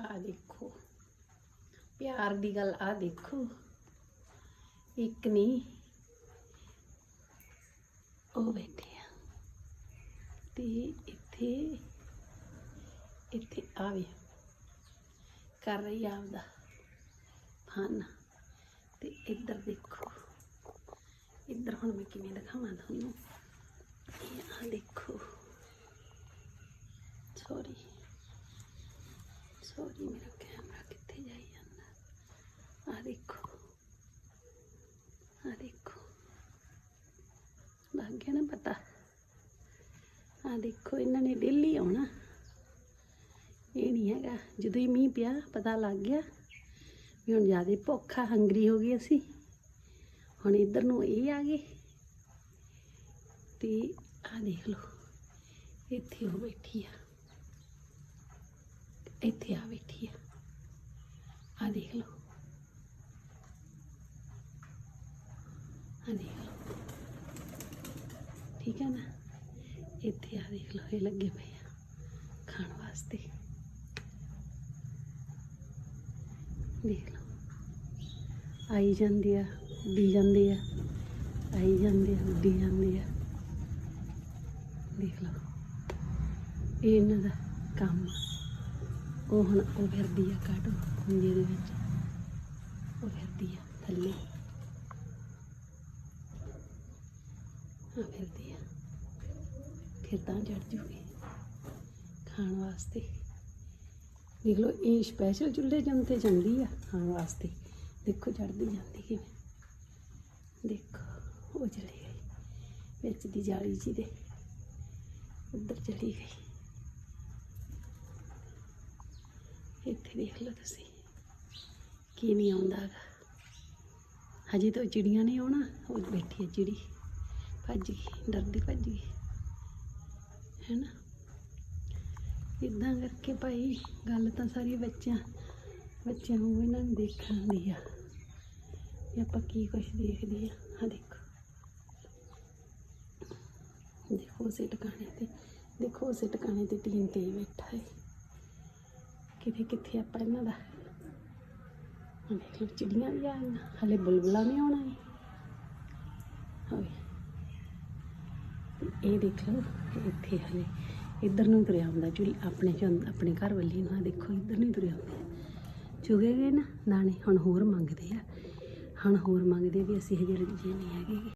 ਆ ਦੇਖੋ। ਪਿਆਰ ਦੀ ਗੱਲ ਆ ਦੇਖੋ। ਇੱਕ ਨਹੀਂ, ਉਹ ਬੈਠੇ ਆ। ਤੇ ਇੱਥੇ ਇੱਥੇ ਆਵੇ ਕਰ ਰਹੀ ਆਪਦਾ ਫਨ। ਤੇ ਇੱਧਰ ਦੇਖੋ, ਇੱਧਰ ਹੁਣ ਮੈਂ ਕਿਵੇਂ ਦਿਖਾਵਾਂ ਤੁਹਾਨੂੰ। ਇਹ ਆ ਦੇਖੋ। ਸੌਰੀ ਸੌਰੀ, ਮੇਰਾ ਕੈਮਰਾ ਕਿੱਥੇ ਜਾਈ ਜਾਂਦਾ? ਆ ਦੇਖੋ। ਆ ਦੇਖੋ। ਲੱਗ ਗਿਆ ਨਾ ਪਤਾ? ਆ ਦੇਖੋ, ਇਹਨਾਂ ਨੇ ਦਿੱਲੀ ਆਉਣਾ। ਇਹ ਨਹੀਂ ਹੈਗਾ। ਜਦੋਂ ਹੀ ਮੀਂਹ ਪਿਆ, ਪਤਾ ਲੱਗ ਗਿਆ ਵੀ ਹੁਣ ਜ਼ਿਆਦਾ ਭੁੱਖਾ ਹੰਗਰੀ ਹੋ ਗਈ ਅਸੀਂ। ਹੁਣ ਇੱਧਰ ਨੂੰ ਇਹ ਆ ਗਏ। ਤੇ ਆ ਦੇਖ ਲਓ, ਇੱਥੇ ਉਹ ਬੈਠੀ ਆ। ਇੱਥੇ ਆ ਬੈਠੀ ਆ। ਆ ਦੇਖ ਲਓ। ਆ ਦੇਖ ਲਓ। ਠੀਕ ਹੈ ਨਾ? ਇੱਥੇ ਆ ਦੇਖ ਲਓ, ਇਹ ਲੱਗੇ ਪਏ ਆ ਖਾਣ ਵਾਸਤੇ। ਦੇਖ ਲਓ। ਆਈ ਜਾਂਦੀ ਆ, ਉੱਡੀ ਜਾਂਦੀ ਆ, ਆਈ ਜਾਂਦੇ ਆ, ਉੱਡੀ ਜਾਂਦੀ ਆ। ਦੇਖ ਲਓ। ਇਹ ਇਹਨਾਂ ਦਾ ਕੰਮ ਆ। ਉਹ ਹੁਣ ਉਹ ਫਿਰਦੀ ਆ ਕਾਟੋ ਖੁੰਝੇ ਦੇ ਵਿੱਚ। ਉਹ ਫਿਰਦੀ ਆ ਥੱਲੇ। ਆ ਫਿਰਦੀ ਆ। ਫਿਰ ਤਾਂ ਚੜ ਜੂਗੀ ਖਾਣ ਵਾਸਤੇ। ਦੇਖ ਲਓ, ਇਹ ਸਪੈਸ਼ਲ ਚੁੱਲ੍ਹੇ ਜੰਮਤੇ ਜਾਂਦੀ ਆ ਖਾਣ ਵਾਸਤੇ। ਦੇਖੋ ਚੜਦੀ ਜਾਂਦੀ ਕਿਵੇਂ। ਦੇਖੋ, ਉਹ ਚਲੀ ਗਈ। ਵਿੱਚ ਦੀ ਜਾਲੀ ਜੀ ਦੇ। ਉੱਧਰ ਚਲੀ ਗਈ। ਇੱਥੇ ਦੇਖ ਲਓ ਤੁਸੀਂ। ਕੀ ਨਹੀਂ ਆਉਂਦਾ ਗਾ ਹਜੇ ਤਾਂ ਉਹ ਚਿੜੀਆਂ ਨਹੀਂ ਆਉਣਾ, ਉਹ ਬੈਠੀ ਹੈ ਚਿੜੀ। ਭੱਜ ਗਈ, ਡਰਦੀ ਭੱਜ ਗਈ। ਹੈ ਨਾ ਇਦਾਂ ਕਰਕੇ ਭਾਈ ਗੱਲ ਤਾਂ ਸਾਰੀ ਬੱਚਿਆਂ ਬੱਚਿਆਂ ਨੂੰ ਇਹਨਾਂ ਨੂੰ ਦੇਖਣ ਦੀ ਆ। ਵੀ ਆਪਾਂ ਕੀ ਕੁਛ ਦੇਖਦੇ ਆ। ਆ ਦੇਖੋ। ਦੇਖੋ ਉਸੇ ਟਿਕਾਣੇ ਤੇ, ਦੇਖੋ ਉਸੇ ਟਿਕਾਣੇ ਤੇ ਟੀਨ ਤੇ ਬੈਠਾ ਹੈ ਕਿਤੇ ਕਿੱਥੇ ਆਪਾਂ ਇਹਨਾਂ ਦਾ? ਦੇਖ ਲਓ ਚਿੜੀਆਂ ਵੀ ਆ ਗਈਆਂ। ਹਲੇ ਬੁਲਬੁਲਾ ਨਹੀਂ ਆਉਣਾ ਹੈ ਹੋਏ ਇਹ ਦੇਖ ਲਓ, ਇੱਥੇ ਹਲੇ ਇੱਧਰ ਨੂੰ ਤੁਰਿਆ ਆਉਂਦਾ ਚੁੜੀ ਆਪਣੇ ਆਪਣੇ ਘਰ ਵੱਲੀ ਨੂੰ ਆ ਦੇਖੋ, ਇੱਧਰ ਨੂੰ ਹੀ ਤੁਰਿਆ ਆਉਂਦਾ ਚੁਗੇ ਗਏ ਨਾ ਦਾਣੇ ਹੁਣ ਹੋਰ ਮੰਗਦੇ ਆ। ਹੁਣ ਹੋਰ ਮੰਗਦੇ ਵੀ ਅਸੀਂ ਹਜੇ ਰੱਜੇ ਨਹੀਂ ਹੈਗੇ।